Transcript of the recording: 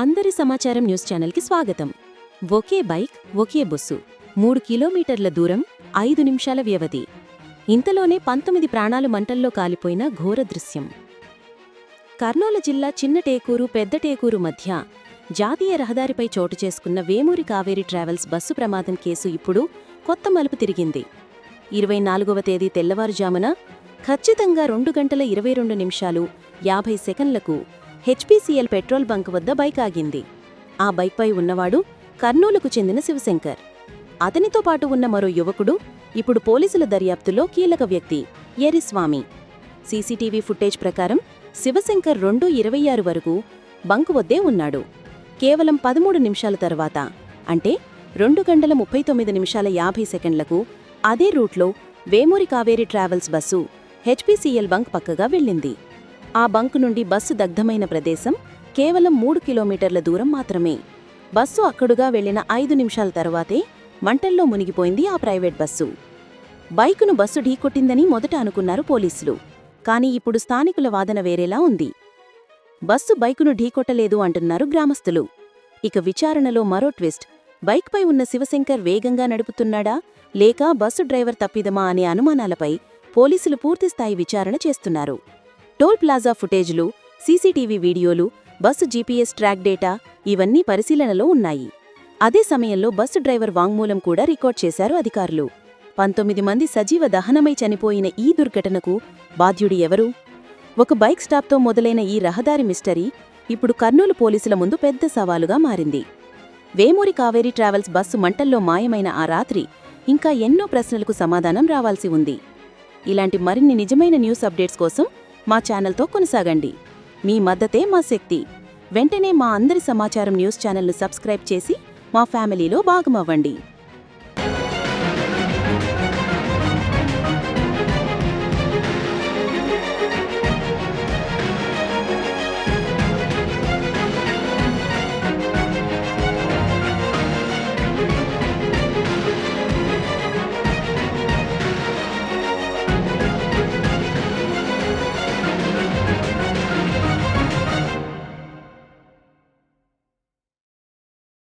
అందరి సమాచారం న్యూస్ ఛానల్కి స్వాగతం. ఒకే బైక్ ఒకే బస్సు మూడు కిలోమీటర్ల దూరం ఐదు నిమిషాల వ్యవధి. ఇంతలోనే పంతొమ్మిది ప్రాణాలు మంటల్లో కాలిపోయిన ఘోర దృశ్యం. కర్నూలు జిల్లా చిన్న టేకూరు పెద్ద టేకూరు మధ్య జాతీయ రహదారిపై చోటు చేసుకున్న వేమూరి కావేరి ట్రావెల్స్ బస్సు ప్రమాదం కేసు ఇప్పుడు కొత్త మలుపు తిరిగింది. ఇరవై నాలుగవ తేదీ తెల్లవారుజామున ఖచ్చితంగా రెండు గంటల ఇరవై రెండు నిమిషాలు యాభై సెకన్లకు హెచ్పీసీఎల్ పెట్రోల్ బంక్ వద్ద బైక్ ఆగింది. ఆ బైక్పై ఉన్నవాడు కర్నూలుకు చెందిన శివశంకర్. అతనితో పాటు ఉన్న మరో యువకుడు ఇప్పుడు పోలీసుల దర్యాప్తులో కీలక వ్యక్తి ఎరిస్వామి సీసీటీవీ ఫుటేజ్ ప్రకారం శివశంకర్ రెండు ఇరవై ఆరు వరకు బంకు వద్దే ఉన్నాడు. కేవలం పదమూడు నిమిషాల తర్వాత అంటే రెండు గంటల ముప్పై తొమ్మిది నిమిషాల యాభై సెకండ్లకు అదే రూట్లో Vemuri Kaveri travels bus HPCL bunk పక్కగా వెళ్ళింది. ఆ బంకు నుండి బస్సు దగ్ధమైన ప్రదేశం కేవలం మూడు కిలోమీటర్ల దూరం మాత్రమే. బస్సు అక్కడుగా వెళ్ళిన ఐదు నిమిషాల తర్వాతే మంటల్లో మునిగిపోయింది ఆ ప్రైవేట్ బస్సు. బైకును బస్సు ఢీకొట్టిందని మొదట అనుకున్నారు పోలీసులు. కానీ ఇప్పుడు స్థానికుల వాదన వేరేలా ఉంది. బస్సు బైకును ఢీకొట్టలేదు అంటున్నారు గ్రామస్తులు. ఇక విచారణలో మరో ట్విస్ట్. బైక్పై ఉన్న శివశంకర్ వేగంగా నడుపుతున్నాడా? లేక బస్సు డ్రైవర్ తప్పిదమా అనే అనుమానాలపై పోలీసులు పూర్తిస్థాయి విచారణ చేస్తున్నారు. టోల్ ప్లాజా ఫుటేజ్లు సీసీటీవీ వీడియోలు బస్సు జీపీఎస్ ట్రాక్ డేటా ఇవన్నీ పరిశీలనలో ఉన్నాయి. అదే సమయంలో బస్సు డ్రైవర్ వాంగ్మూలం కూడా రికార్డ్ చేశారు అధికారులు. పంతొమ్మిది మంది సజీవ దహనమై చనిపోయిన ఈ దుర్ఘటనకు బాధ్యుడి ఎవరు? ఒక బైక్ స్టాప్తో మొదలైన ఈ రహదారి మిస్టరీ ఇప్పుడు కర్నూలు పోలీసుల ముందు పెద్ద సవాలుగా మారింది. వేమూరి కావేరీ ట్రావెల్స్ బస్సు మంటల్లో మాయమైన ఆ రాత్రి ఇంకా ఎన్నో ప్రశ్నలకు సమాధానం రావాల్సి ఉంది. ఇలాంటి మరిన్ని నిజమైన న్యూస్ అప్డేట్స్ కోసం మా ఛానల్తో కొనసాగండి. మీ మద్దతే మా శక్తి. వెంటనే మా అందరి సమాచారం న్యూస్ ఛానల్ను సబ్స్క్రైబ్ చేసి మా ఫ్యామిలీలో భాగమవ్వండి.